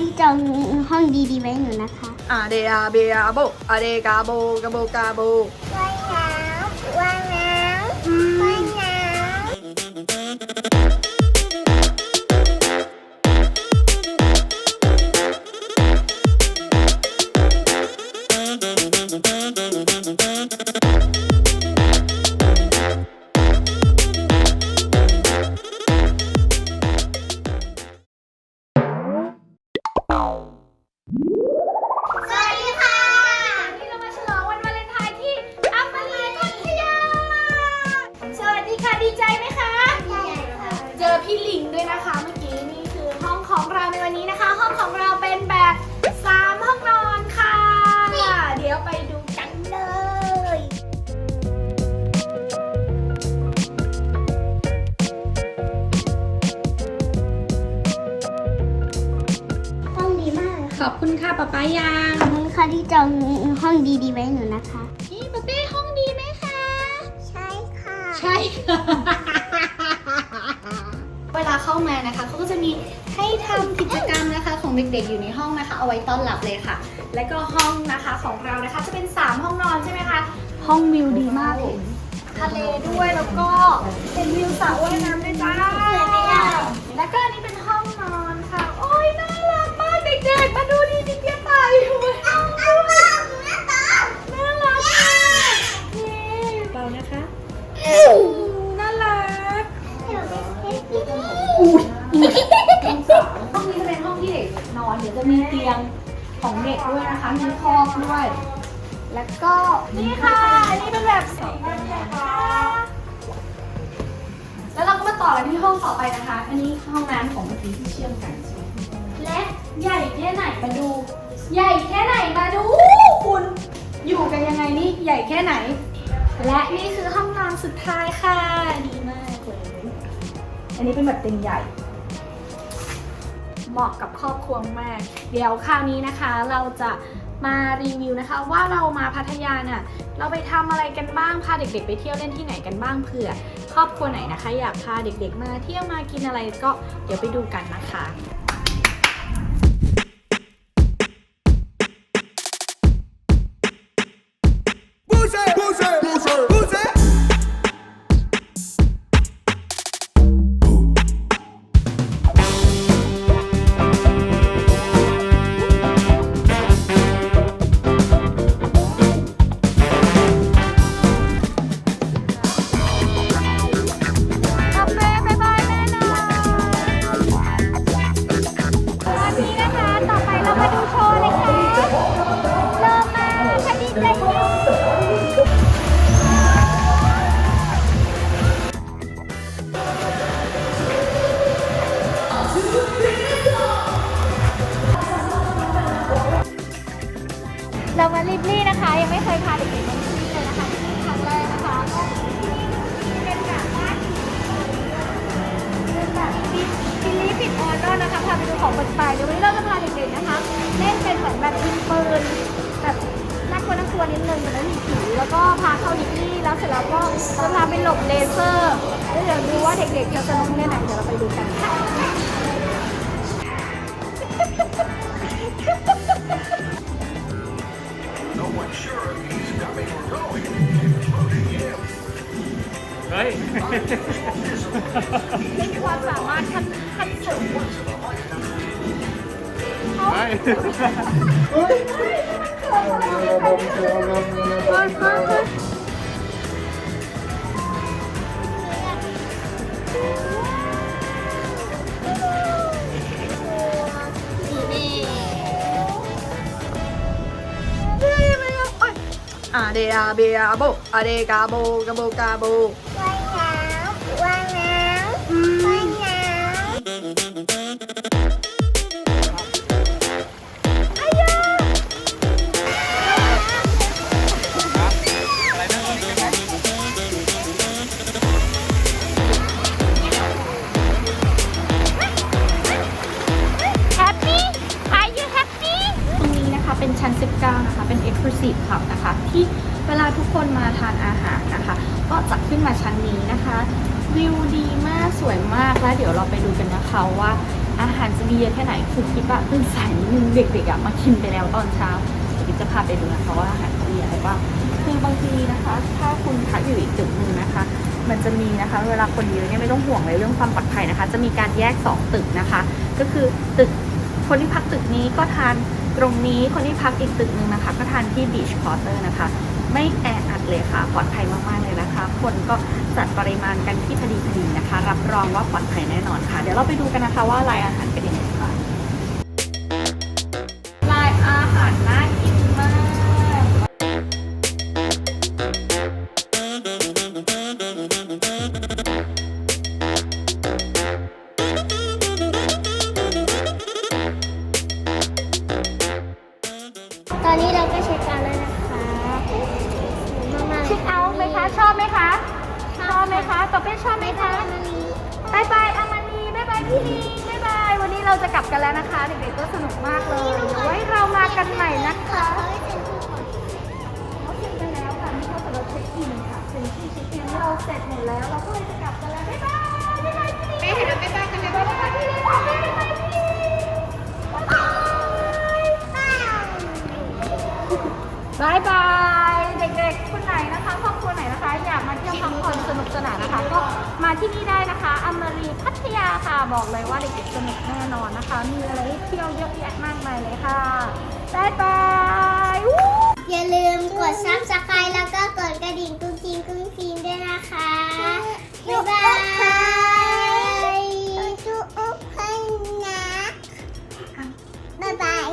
ที่จองห้องดีๆไว้หนูนะคะอาเดอาเบอาโบอาเดกาโบกาโบกาโบว่ายน้ำว่าย ป๊าป๊ายางขอบคุณค่ะที่จองห้องดีๆไว้หนูนะคะ นี่ป๊าเป้ห้องดีไหมคะ ใช่ค่ะ ใช่ค่ะ เวลาเข้ามานะคะเขาก็จะมีให้ทำกิจกรรมนะคะ ของเด็กๆอยู่ในห้องนะคะ เอาไว้ต้อนรับเลยค่ะ และก็ห้องนะคะของเรานะคะจะเป็น 3 ห้องนอนใช่ไหมคะ ห้องวิวดีมากเลยทะเลด้วยแล้วก็เป็นวิวสระว่ายน้ำด้วยจ้าแล้วก็อันนี้ ห้องนี้จะเป็นห้องที่เด็กนอน เดี๋ยวจะมีเตียงของเด็กด้วยนะคะ มีคอกด้วย แล้วก็นี่ค่ะอันนี้เป็นแบบสีนะคะแล้วเราก็มาต่อกันที่ห้องต่อไปนะคะ อันนี้ห้องน้ำของเมื่อกี้ที่เชื่อมกันใช่ไหมและใหญ่แค่ไหนมาดู ใหญ่แค่ไหนมาดู คุณอยู่กันยังไงนี่ใหญ่แค่ไหน และนี่คือห้องนอนสุดท้ายค่ะ ดีมากเลย อันนี้เป็นแบบเตียงใหญ่ เหมาะกับครอบครัวมาก เดี๋ยวคราวนี้นะคะ เราจะมารีวิวนะคะว่าเรามาพัทยาน่ะเราไปทำอะไรกันบ้างพาเด็ก ๆ ไปเที่ยวเล่นที่ไหนกันบ้างเผื่อ ครอบครัวไหนนะคะ อยากพาเด็กๆมาเที่ยวมากินอะไรก็เดี๋ยวไปดูกันนะคะ ลิบลี่นะคะ ยังไม่เคยพาเด็กๆมาที่นี่เลยนะคะที่นี่ครั้งแรกนะคะก็ที่นี่เป็นแบบว่าเป็นแบบปิดปิดลิปิดออนก็นะคะพาไปดูของแปลกๆเดี๋ยววันนี้เราจะพาเด็กๆนะคะเล่นเป็นเหมือนแบบยิงปืนแบบน่ากลัวน่ากลัวนิดนึงแต่ไม่มีผีแล้วก็พาเข้าดิสนีย์แล้วเสร็จแล้วก็จะพาไปหลบเลเซอร์แล้วเดี๋ยวดูว่าเด็กๆจะสนุกแค่ไหนเดี๋ยวเราไปดูกันค่ะ No one's sure if he's coming or going, including him. ไม่มีความสามารถขั้นขั้นสูงอาเดอาเบอาโบอาเดกาโบกาโบกาโบว่า ก็จะขึ้นมาชั้นนี้นะคะ วิวดีมากสวยมากแล้วเดี๋ยวเราไปดูกันนะคะว่าอาหารจะมีเยอะแค่ไหนคือคิดว่าตื่นสายนิดนึงเด็กๆอะมากินไปแล้วตอนเช้าเดี๋ยวจะพาไปดูนะคะว่าอาหารเขามีอะไรบ้างคือบางทีนะคะ ถ้าคุณพักอยู่อีกตึกหนึ่งนะคะ มันจะมีนะคะ เวลาคนเยอะเนี่ยไม่ต้องห่วงเลยเรื่องความปลอดภัยนะคะ จะมีการแยก 2 ตึกนะคะ ก็คือตึกคนที่พักตึกนี้ก็ทาน ตรงนี้คนที่พักอีกตึกหนึ่งนะคะ ก็ทานที่บีชพอร์เตอร์นะคะ ไม่แออัดเลยค่ะ ปลอดภัยมาก ๆ เลยนะคะ คนก็จัดปริมาณกันที่พอดีพอดีนะคะ รับรองว่าปลอดภัยแน่นอนค่ะ เดี๋ยวเราไปดูกันนะคะว่าลายอาหารเป็นยังไง บายบายพี่นีบายบาย วันนี้เราจะกลับกันแล้วนะคะ เด็กๆก็สนุกมากเลยเดี๋ยวไว้เรามากันใหม่นะคะเขาเช็คไปแล้วค่ะไม่ใช่แต่เราเช็คอินค่ะเป็นที่เช็คอินเราเสร็จหมดแล้ว ที่นี่ได้นะคะอมรีพัทยาค่ะ บอกเลยว่าเด็กๆสนุกแน่นอนนะคะ มีอะไรให้เที่ยวเยอะแยะมากมายเลยค่ะบ๊ายบายวู้อย่าลืมกดซับสไครต์แล้วก็กดกระดิ่งกุ้งกิ้งกุ้งกิ้งด้วยนะคะ บ๊ายบายดูอุ๊บให้นะ บ๊ายบาย